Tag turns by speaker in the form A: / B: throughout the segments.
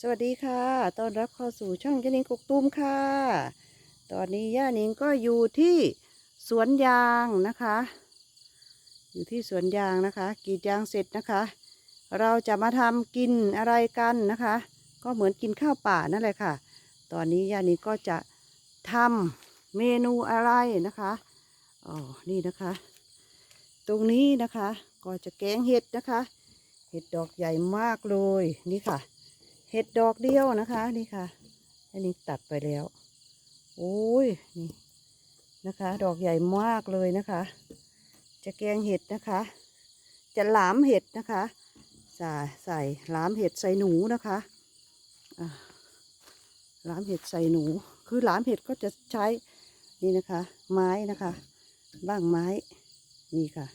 A: สวัสดีค่ะ ต้อนรับเข้าสู่ช่องย่านิงกกตูมค่ะ ตอนนี้ย่านิงก็อยู่ที่สวนยางนะคะ อยู่ที่สวนยางนะคะกรีดยางเสร็จนะคะ เราจะมาทำกินอะไรกันนะคะ ก็เหมือนกินข้าวป่านั่นแหละค่ะ ตอนนี้ย่านิงก็จะทำเมนูอะไรนะคะอ๋อนี่นะคะ ตรงนี้นะคะก็จะแกงเห็ดนะคะ เห็ดดอกใหญ่มากเลยนี่ค่ะ ห็ดดอกเดียวนะคะ นี่ค่ะ อันนี้ตัดไปแล้ว โอ้ย นี่นะคะ ดอกใหญ่มากเลยนะคะ จะแกงเห็ดนะคะ จะหลามเห็ดนะคะ ใส่ใส่หลามเห็ดใส่หนูนะคะหลามเห็ดใส่หนู คือหลามเห็ดก็จะใช้ นี่นะคะ ไม้นะคะ บ้างไม้ นี่ค่ะ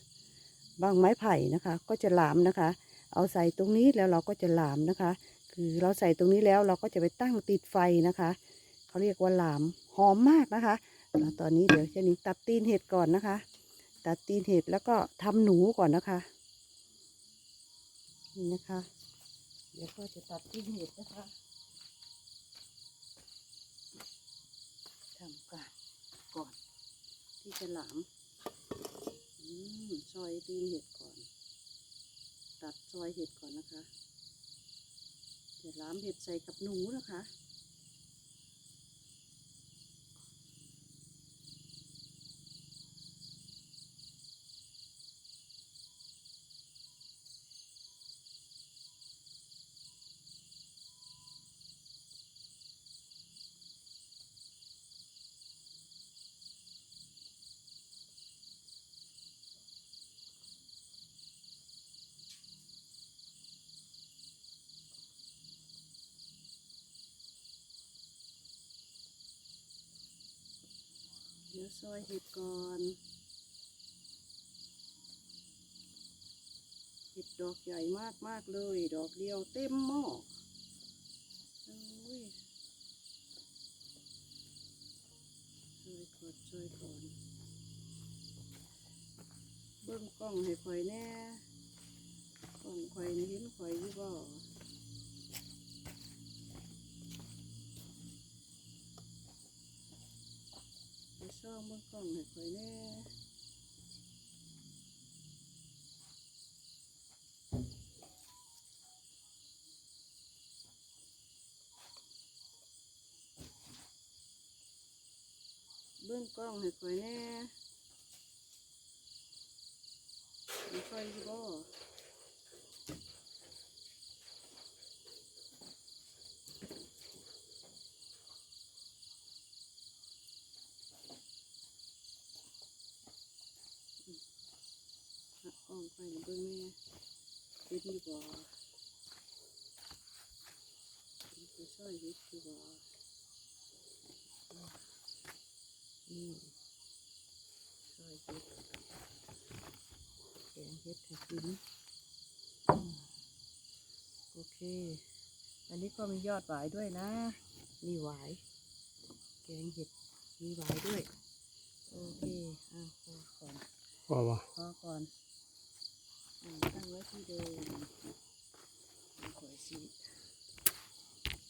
A: บ้างไม้ไผ่นะคะ ก็จะหลามนะคะ เอาใส่ตรงนี้แล้วเราก็จะหลามนะคะ คือเราใส่ตรงนี้แล้วเราก็จะไปตั้งติดไฟนะคะเขาเรียกว่าหลามหอมมากนะคะแล้วตอนนี้เดี๋ยวเจะนิงตัดตีนเห็ดก่อนนะคะ ตัดตีนเห็ดแล้วก็ทำหนูก่อนนะคะนี่นะคะ เดี๋ยวก็จะตัดตีนเห็ดนะคะทำการก่อนที่จะหลามอืมซอยตีนเห็ดก่อน ตัดซอยเห็ดก่อนนะคะ เดี๋ยวล้ามเห็ดใส่กับหนูนะคะ ดี๋ยวซอยเห็ดก่อนเห็ดดอกใหญ่มากมากๆเลย ดอกเดียวเต็มหม้อโอ้ยซอยก่อนซอยก่อนเบิ้งกล้องให้ข่อยแน่กล้องข่อยเห็นข่อยอยู่บ่ ซ่องเบิ้งกล้องให้ข่อยแน่เบิ้องกล้องให้ข่อยแน่มีข่อยอยู่บ่หักกล้องไปเบิ้งแน่เห็นอยู่บ่ เห็นไปซ่อยเห็ดอยู่บ่นี่ซ่อยเห็ดแกงเห็ดให้กินอืมโอเค อันนี้ก็มียอดหวายด้วยนะ มีหวาย แกงเห็ด มีหวายด้วย โอเคอะพอก่อน
B: ว่าว่า
A: พอก่อนอืมตั้งไว้ที่เดิมขอยสิ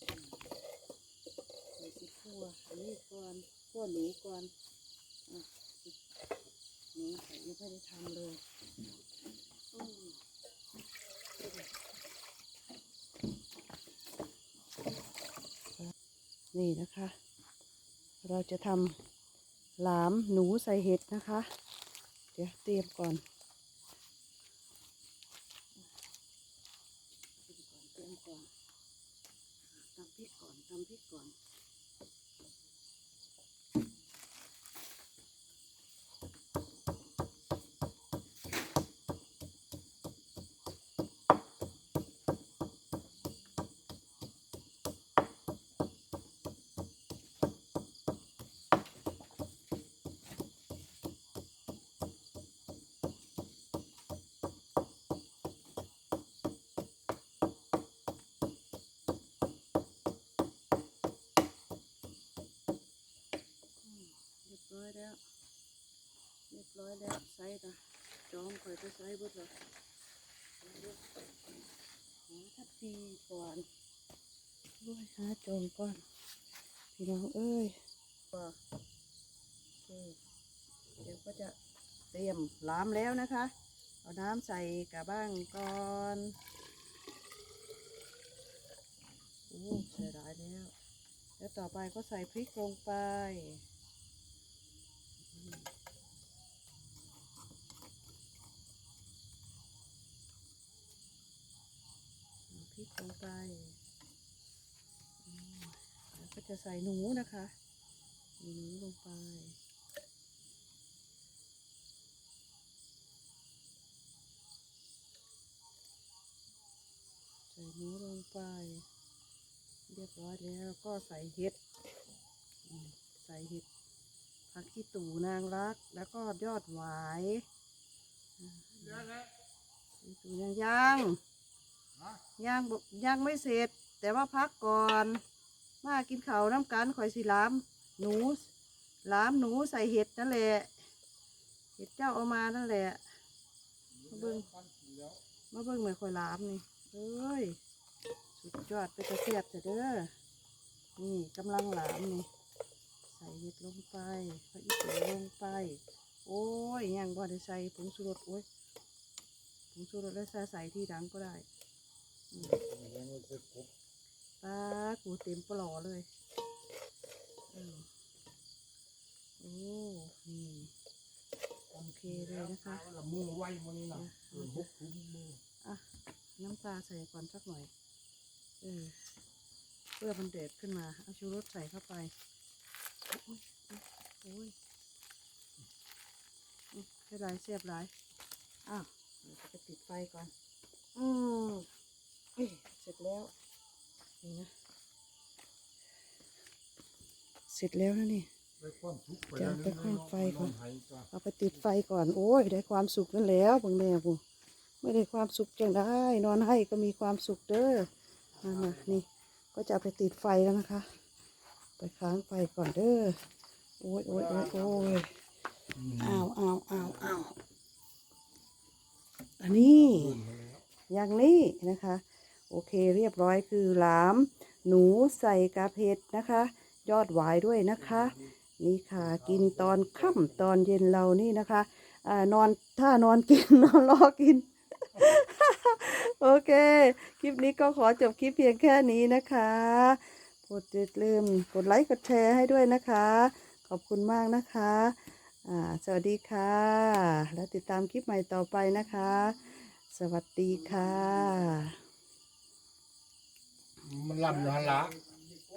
A: อืมขอยสิคั่วอันนี้ก่อนคั่ว หนูก่อนหนูขอยยังไม่ได้ทำเลยนี่นะคะ เราจะทำหลามหนูใส่เห็ดนะคะ เดี๋ยวเตรียมก่อนเตรียมก่อนตำพริกก่อนตำพริกก่อน เรียบร้อยแล้ว เร้อยแล้วใส่ละจองคอยไปใส่บุดเลยหาทับปีก่อนอ้วยหาโจงก่อน พี่น้องเอ้ยก็โอเดี๋ยวก็จะเตรียมล้ามแล้วนะคะ เอาน้ำใส่กระบ้างก่อนโอ้ใส่ได้แล้ว แล้วต่อไปก็ใส่พริกลงไปอืมเอาพ ริกลงไปอืมแล้วก็จะใส่หนูนะคะหนูลงไปใส่หมูลงไป เรียบร้อยแล้วก็ใส่เห็ดอืมใส่เห็ดผักขี้ตู่นางรัก แล้วก็ยอดหวายอ่าขี้ตู่ยังยัง ยังบ่ยังไม่เสร็จ แต่ว่าพักก่อน มากินเขาน้ำกันข่อยสิล้ามหนูล้ามหนูใส่เห็ดนั่นแหละ เห็ดเจ้าเอามานั่นแหละ มาเบิ่งมาเบิ่งเหมือนข่อยล้ามนี่เอ้ย สุดยอดไปกระเทียบเถอะเด้อ นี่กำลังหลามนี่ใส่เห็ดลงไปพระอิศลงไป โอ้ยยังบ่ได้ใส่ผงชูรสโอ้ยผงชูรสแล้วใส่ที่ดังก็ได้ ปลากูเต็มปลอเลยอืมโอ้นี่โอเคเลยนะคะ
B: ละมือไว้มันนี่นะบุกทุกมือ
A: อะน้ำปลาใส่ก่อนสักหน่อย เออ เพื่อมันเดือดขึ้นมา เอาชูรสใส่เข้าไป โอ้ยโอ้ยอืมให้หลายเสียบหลายอ้าวเดี๋ยวจะปิดไฟก่อน อืม เฮ้ยเสร็จแล้วนี่นะเสร็จแล้วนะนี่
B: ไปความทุกข์ไป
A: จะเอาไปความไฟก่อน
B: ให้จ้ะ
A: เอาไปติดไฟก่อน โอ้ย ได้ความสุขนั่นแล้วเบางแน่กูไม่ได้ความสุขจังได้ นอนให้ก็มีความสุขเด้อมามานี่ ก็จะเอาไปติดไฟแล้วนะคะ ไปค้างไฟก่อนเด้อ โอ้ยโอ้ยโอ้ยโอ้ยอ้าวอ้าวอ้าวอ้าวอันนี้
B: ขึ้นมาแล้ว
A: อย่างนี้นะคะ โอเคเรียบร้อยคือหลาม หนูใส่กาเพชรนะคะ ยอดหวายด้วยนะคะ นี่ค่ะกินตอนค่ำตอนเย็นเรานี่นะคะอนอนถ้านอนกินนอนรอกิน โอเค คลิปนี้ก็ขอจบคลิปเพียงแค่นี้นะคะกดอย่าลืมกดไลค์กดแชร์ให้ด้วยนะคะ ขอบคุณมากนะคะสวัสดีค่ะ แล้วติดตามคลิปใหม่ต่อไปนะคะ สวัสดีค่ะ
B: มันลำอยู่หันละ
A: อ